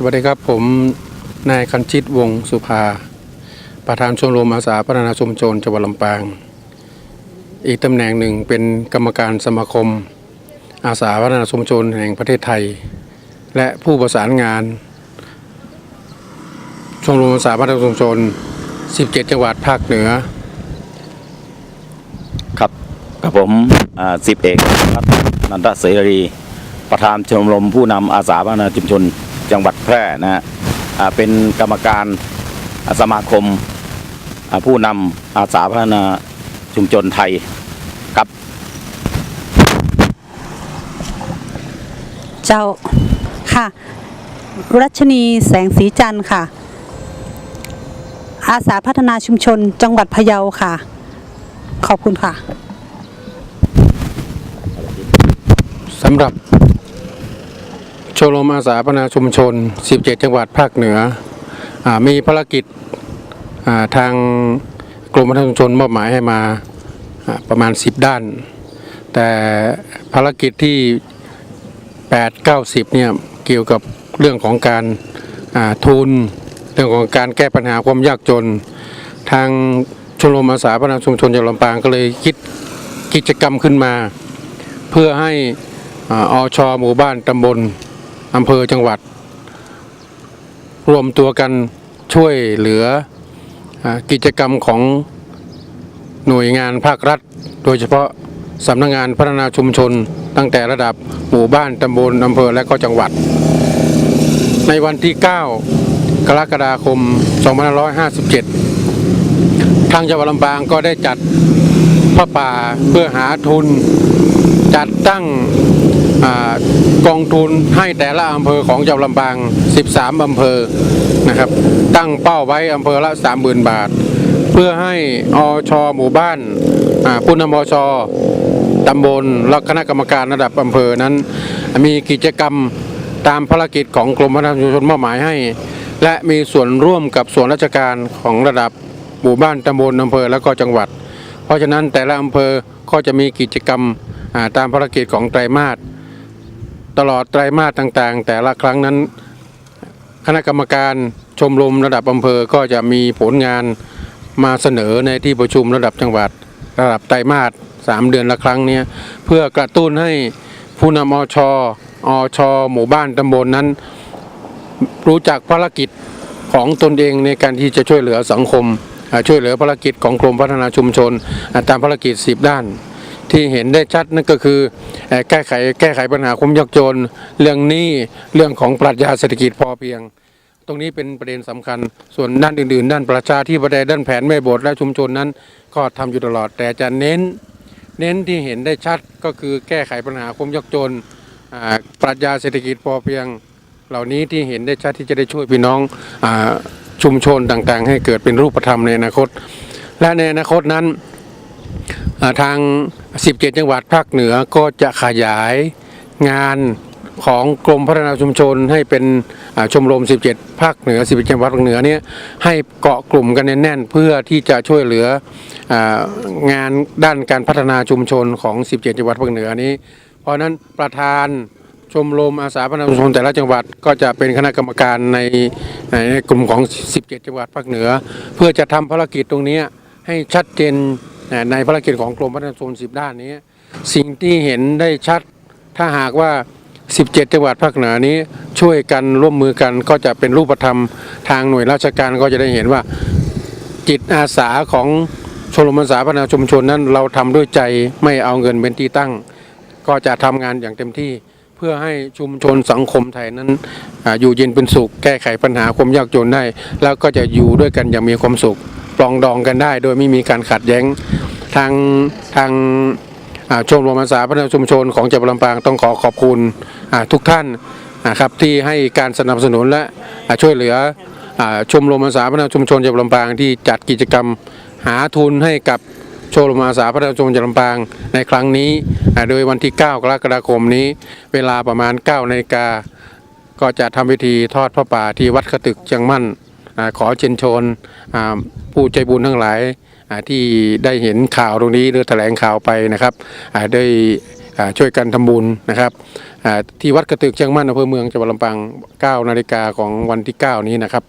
สวัสดีครับผมนายคันชิตวงสุภา ประธานชมรมอาสาพัฒนาชุมชนจังหวัดลำปาง อีกตำแหน่งหนึ่งเป็นกรรมการสมาคม อาสาพัฒนาชุมชนแห่งประเทศไทย และผู้ประสานงานชมรมอาสาพัฒนาชุมชน 17 จังหวัดภาคเหนือ ครับกับผมอ่าสิบเอกน์นันทเสรี ประธานชมรมผู้นำอาสาพัฒนาชุมชน จังหวัดแพร่นะฮะอ่าเป็นกรรมการอ่าสมาคมอ่าผู้นำอาสาพัฒนาชุมชนไทยครับ เจ้าค่ะ รัชนีแสงสีจันทร์ค่ะ อาสาพัฒนาชุมชนจังหวัดพะเยาค่ะ ขอบคุณค่ะสำหรับ ชมรมอาสาพนาชุมชน 17 จังหวัดภาคเหนืออมีภารกิจาทางกรมพัฒนาชุมชนมอบหมายให้มาาประมาณ 10 ด้าน แต่ภารกิจที่ 8 9 10เนี่ยเกี่ยวกับเรื่องของการาทุน เรื่องของการแก้ปัญหาความยากจน ทางชมรมอาสาพนาชุมชนจังหวัดลำปางก็เลยคิดกิจกรรมขึ้นมา เพื่อให้ออชหมู่บ้านตำบล อำเภอจังหวัด รวมตัวกันช่วยเหลืออกิจกรรมของหน่วยงานภาครัฐ โดยเฉพาะสำนักงงานพัฒนาชุมชน ตั้งแต่ระดับหมู่บ้านตำบลอำเภอและก็จังหวัด ในวันที่ 9 กรกฎาคม 2557 ทางจังหวัดลำปางก็ได้จัดพระป่าเพื่อหาทุน จัดตั้ง อกองทุนให้แต่ละอำเภอของจังหวัดลำปาง 13 อำเภอนะครับ ตั้งเป้าไว้อำเภอละ 30,000 บาท เพื่อให้อชหมู่บ้านผู้นำอชตำบลและคณะกรรมการระดับอำเภอนั้น มีกิจกรรมตามภารกิจของกรมพัฒนาชุมชนมอบหมายให้ และมีส่วนร่วมกับส่วนราชการของระดับหมู่บ้านตำบลอำเภอและก็จังหวัด เพราะฉะนั้นแต่ละอำเภอก็จะมีกิจกรรมตามภารกิจของไตรมาส ตลอดไตรมาสต่างๆ แต่ละครั้งนั้น คณะกรรมการชมรมระดับอำเภอก็จะมีผลงานมาเสนอในที่ประชุมระดับจังหวัด ระดับไตรมาสสามเดือนละครั้งเนี้ยเพื่อกระตุ้นให้ผู้นำอชอชหมู่บ้านตำบลนนั้น รู้จักภารกิจของตนเองในการที่จะช่วยเหลือสังคม ช่วยเหลือภารกิจของกรมพัฒนาชุมชน ตามภารกิจ 10 ด้าน ที่เห็นได้ชัดนั่นก็คือแก้ไขแก้ไขปัญหาความยากจน เรื่องหนี้เรื่องของปรัชญาเศรษฐกิจพอเพียง ตรงนี้เป็นประเด็นสำคัญ ส่วนด้านอื่น ๆ ด้านประชาธิปไตยด้านแผนแม่บทและชุมชนนั้น ก็ทำอยู่ตลอด แต่จะเน้น เน้นที่เห็นได้ชัดก็คือแก้ไขปัญหาความยากจนปรัชญาเศรษฐกิจพอเพียง เหล่านี้ที่เห็นได้ชัดที่จะได้ช่วยพี่น้องอชุมชนต่างๆ ให้เกิดเป็นรูปธรรมในอนาคต และในอนาคตนั้น ทาง 17 จังหวัดภาคเหนือก็จะขยายงานของกรมพัฒนาชุมชนให้เป็นชมรม 17 ภาคเหนือ11จังหวัดภาคเหนือเนี่ยให้เกาะกลุ่มกันแน่นๆเพื่อที่จะช่วยเหลืองานด้านการพัฒนาชุมชนของ 17 จังหวัดภาคเหนือนี้ เพราะนั้นประธานชมรมอาสาพัฒนาชุมชนแต่ละจังหวัดก็จะเป็นคณะกรรมการในในกลุ่มของ 17 จังหวัดภาคเหนือ เพื่อจะทำภารกิจตรงนี้ให้ชัดเจน ในภารกิจของกรมพัฒนาชุมชน10 ด้านนี้ สิ่งที่เห็นได้ชัด ถ้าหากว่า 17 จังหวัดภาคเหนือนี้ช่วยกันร่วมมือกันก็จะเป็นรูปธรรมทางหน่วยราชการก็จะได้เห็นว่าจิตอาสาของชมรมอาสาพัฒนาชุมชนนั้นเราทำด้วยใจไม่เอาเงินเป็นที่ตั้ง ก็จะทำงานอย่างเต็มที่เพื่อให้ชุมชนสังคมไทยนั้นออยู่เย็นเป็นสุข แก้ไขปัญหาความยากจนได้ แล้วก็จะอยู่ด้วยกันอย่างมีความสุขปรองดองกันได้ โดยไม่มีการขัดแย้ง ทางทางชมรมอาสาพัฒนาชุมชนของจังหวัดลำปางต้องขอขอบคุณทุกท่านนะครับที่ให้การสนับสนุนและช่วยเหลืออชมรมอาสาพัฒนาชุมชนจังหวัดลำปางที่จัดกิจกรรมหาทุนให้กับโชว์รมอาสาพัฒนาชุมชนจังหวัดลำปางในครั้งนี้ โดยวันที่ 9 กรกฎาคมนี้ เวลาประมาณ9นาฬิกาก็จะทำพิธีทอดพระป่าที่วัดขตึกเชียงมั่นอขอเชิญชวนผู้ใจบุญทั้งหลาย ที่ได้เห็นข่าวตรงนี้หรือแถลงข่าวไปนะครับได้ช่วยกันทำบุญนะครับที่วัดกระตึกเชียงมั่นอำเภอเมืองจังหวัดลำปาง9นาฬิกาของวันที่ 9 นี้นะครับ